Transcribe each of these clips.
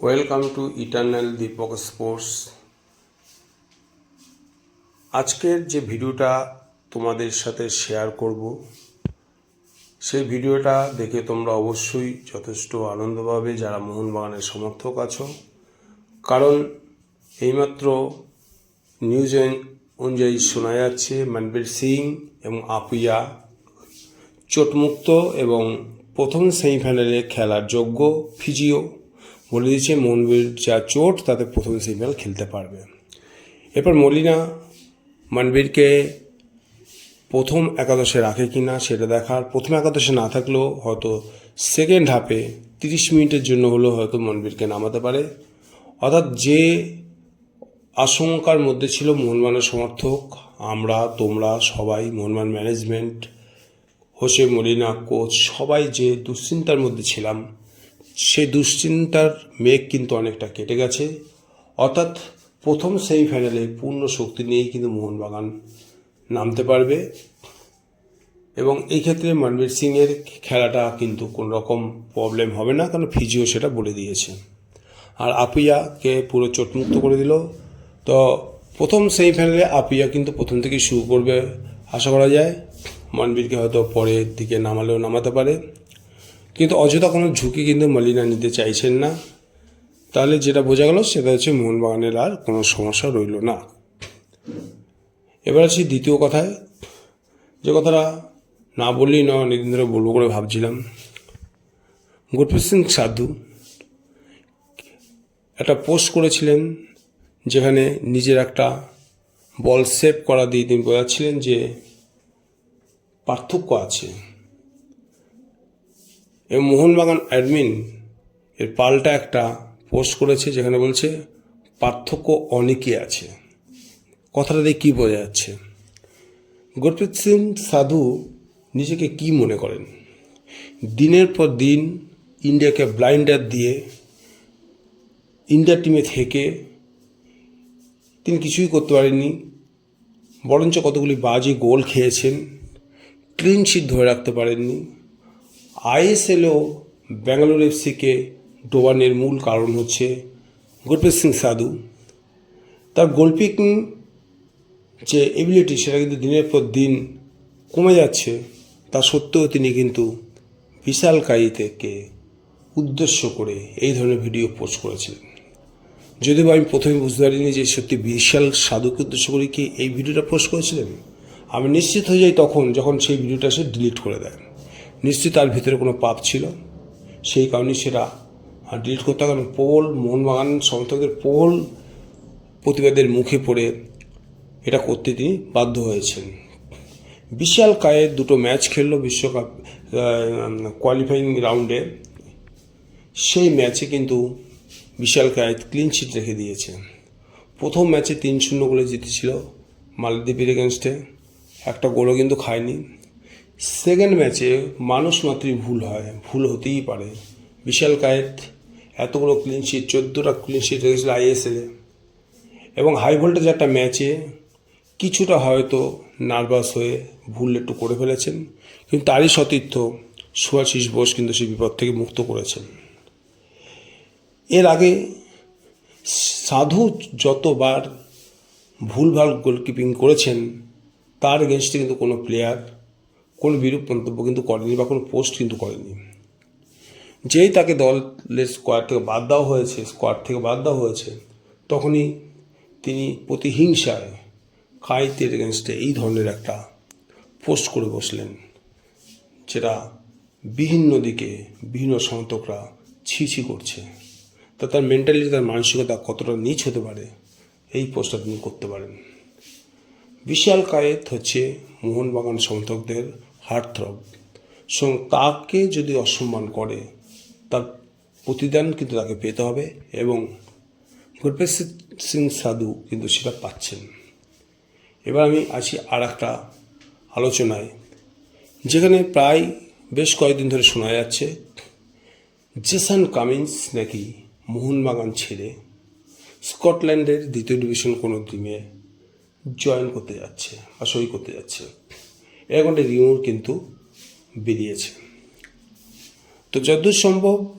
Welcome to eternal Deepak sports আজকের যে ভিডিওটা তোমাদের সাথে শেয়ার করব, সেই ভিডিওটা দেখে তোমরা অবশ্যই যথেষ্ট আনন্দ পাবে যারা মোহনবাগানের সমর্থক আছো। কারণ এইমাত্র নিউজ অনুযায়ী শোনা যাচ্ছে মনবীর সিং এবং আপুইয়া চোটমুক্ত এবং প্রথম সেমিফাইনালে খেলার যোগ্য ফিজিও। বলে দিয়েছে, মনবীর যা চোট, তাতে প্রথম সেমিফাইনাল খেলতে পারবে। এরপর মলিনা মনবীরকে প্রথম একাদশে রাখে কি না সেটা দেখার, প্রথম একাদশে না থাকলেও হয়তো সেকেন্ড হাফে তিরিশ মিনিটের জন্য হলেও হয়তো মনবীরকে নামাতে পারে। অর্থাৎ যে আশঙ্কার মধ্যে ছিল মোহনবাগানের সমর্থক, আমরা, তোমরা সবাই, Mohun Bagan management Jose Molina coach সবাই যে দুশ্চিন্তার মধ্যে ছিলাম সেই দুশ্চিন্তার মেঘ কিন্তু অনেকটা কেটে গেছে। অর্থাৎ প্রথম সেমিফাইনালে পূর্ণ শক্তি নিয়েই কিন্তু মোহনবাগান নামতে পারবে। এবং এই ক্ষেত্রে মনবীর সিংয়ের খেলাটা কিন্তু কোনো রকম প্রবলেম হবে না, কারণ ফিজিও সেটা বলে দিয়েছে। আর আপুইয়াকে পুরো চোটমুক্ত করে দিল। তো প্রথম সেমিফাইনালে আপিয়া কিন্তু প্রথম থেকেই শুরু করবে, আশা করা যায়। মনবীরকে হয়তো পরের দিকে নামালেও নামাতে পারে। কিন্তু অযথা কোনো ঝুঁকি কিন্তু মলিনা নিতে চাইছেন না। তাহলে যেটা বোঝা গেল, সেটা হচ্ছে মোহনবাগানের আর কোনো সমস্যা রইল না। এবার আছি দ্বিতীয় কথায়। যে কথাটা না বললেই না অনেকদিন ধরে বলব করে ভাবছিলাম। গুরপ্রীত সিং সাধু একটা পোস্ট করেছিলেন, যেখানে নিজের একটা বল সেভ করা দিয়ে তিনি বোঝাচ্ছিলেন যে পার্থক্য আছে। এবং মোহনবাগান অ্যাডমিন এর পাল্টা একটা পোস্ট করেছে যেখানে বলছে, পার্থক্য অনেকই আছে। কথাটা দিয়ে কী বোঝা যাচ্ছে? গুরপ্রীত সিং সাধু নিজেকে কি মনে করেন? দিনের পর দিন ইন্ডিয়াকে ব্লাইন্ডার দিয়ে ইন্ডিয়া টিমে থেকে তিনি কিছুই করতে পারেননি, বরঞ্চ কতগুলি বাজে গোল খেয়েছেন ক্লিন শিট ধরে রাখতে পারেননি আইএসএলও ব্যাঙ্গালোর এফসিকে ডোবানের মূল কারণ হচ্ছে গুরপ্রীত সিং সাধু। তার গোলকিপিং যে এবিলিটি সেটা কিন্তু দিনের পর দিন কমে যাচ্ছে। তা সত্ত্বেও তিনি কিন্তু বিশাল কাই থেকে উদ্দেশ্য করে এই ধরনের ভিডিও পোস্ট করেছিলেন। যদিও আমি প্রথমে বুঝতে পারিনি যে সত্যি বিশাল সাধুকে উদ্দেশ্য করে কি এই ভিডিওটা পোস্ট করেছিলেন। আমি নিশ্চিত হয়ে যাই তখন যখন সেই ভিডিওটা সে ডিলিট করে দেয়। নিশ্চিত তার ভিতরে কোনো পাপ ছিল। সেই কারণে সেটা ডিলিট করতে কারণ প্রবল মোহনবাগান সমর্থকদের প্রবল প্রতিবাদের মুখে পড়ে এটা করতে তিনি বাধ্য হয়েছেন। বিশাল কায়ের দুটো ম্যাচ খেললো বিশ্বকাপ কোয়ালিফাইং রাউন্ডে। সেই ম্যাচে কিন্তু বিশাল কায়েত ক্লিন শিট রেখে দিয়েছে। প্রথম ম্যাচে তিন শূন্য গোলে জিতেছিল মালদ্বীপের এগেনস্টে একটা গোলও কিন্তু খায়নি। সেকেন্ড ম্যাচে মানুষ মাত্রই ভুল হয়, ভুল হতেই পারে। বিশাল কায়েত, এতগুলো ক্লিন শিট চোদ্দোটা ক্লিন শিট রেখেছিল আইএসএলে এবং হাই ভোল্টেজ একটা ম্যাচে কিছুটা হয়তো নার্ভাস হয়ে ভুল একটু করে ফেলেছেন, কিন্তু তারই সতীর্থ সুভাষিস বোস কিন্তু সেই বিপদ থেকে মুক্ত করেছেন। এর আগে সাধু যতবার ভুলভাল গোলকিপিং করেছেন, তার এগেনস্টে কিন্তু কোনো প্লেয়ার কোনো বিরূপ মন্তব্য কিন্তু করেনি বা কোনো পোস্ট কিন্তু করেনি। যেই তাকে দলের স্কোয়াড থেকে বাদ দেওয়া হয়েছে স্কোয়াড থেকে বাদ দেওয়া হয়েছে, তখনই তিনি প্রতিহিংসায় কাইতের এগেনস্টে এই ধরনের একটা পোস্ট করে বসলেন, যেটা বিভিন্ন দিকে বিভিন্ন সমর্থকরা ছি ছি করছে। তা তার মেন্টালিটি তার মানসিকতা কতটা নিচ হতে পারে, এই পোস্টটা তিনি করতে পারেন। বিশাল কায়েত হচ্ছে মোহনবাগান সমর্থকদের হার্ট থ্রব তাকে যদি অসম্মান করে, তার প্রতিদান কিন্তু তাকে পেতে হবে এবং গুরপ্রীত সিং সাধু কিন্তু সেটা পাচ্ছেন। এবার আমি আছি আর একটা আলোচনায়, যেখানে প্রায় বেশ কয়েকদিন ধরে শোনা যাচ্ছে, জেসান কামিন্স নাকি মোহনবাগান ছেড়ে স্কটল্যান্ডের দ্বিতীয় ডিভিশন কোনো টিমে জয়েন করতে যাচ্ছে বা সই করতে যাচ্ছে। এরকম একটা কিন্তু বেরিয়েছে। তো যতদূর সম্ভব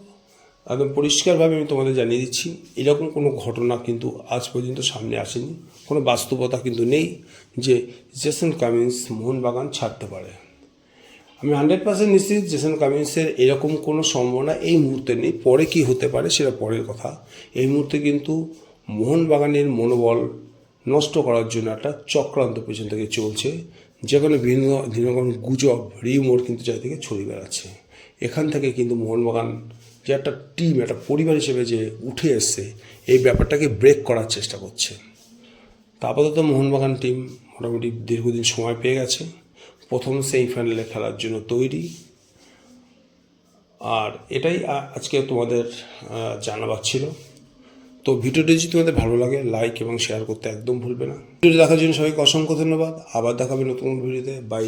একদম পরিষ্কারভাবে আমি তোমাদের জানিয়ে দিচ্ছি, এরকম কোনো ঘটনা কিন্তু আজ পর্যন্ত সামনে আসেনি। কোনো বাস্তবতা কিন্তু নেই যে জেসন কামিন্স মোহনবাগান ছাড়তে পারে। আমি হান্ড্রেড পার্সেন্ট নিশ্চিত জেসন কামিন্সের এরকম কোনো সম্ভাবনা এই মুহূর্তে নেই। পরে কি হতে পারে সেটা পরের কথা। এই মুহূর্তে কিন্তু মোহনবাগানের মনোবল নষ্ট করার জন্য একটা চক্রান্ত পেছন থেকে চলছে, যেখানে বিভিন্ন বিভিন্ন গুজব, রিউমোর কিন্তু চারিদিকে ছড়িয়ে বেড়াচ্ছে। এখান থেকে কিন্তু মোহনবাগান যে একটা টিম একটা পরিবার হিসেবে যে উঠে এসছে, এই ব্যাপারটাকে ব্রেক করার চেষ্টা করছে। তা আপাতত মোহনবাগান টিম মোটামুটি দীর্ঘদিন সময় পেয়ে গেছে। প্রথম সেমিফাইনালে খেলার জন্য তৈরি। আর এটাই আজকে তোমাদের জানাবার ছিল। তো ভিডিওটি যদি তোমাদের ভালো লাগে লাইক এবং শেয়ার করতে একদম ভুলবে না। ভিডিওটি দেখার জন্য সবাইকে অসংখ্য ধন্যবাদ। আবার দেখাবে নতুন ভিডিওতে। বাই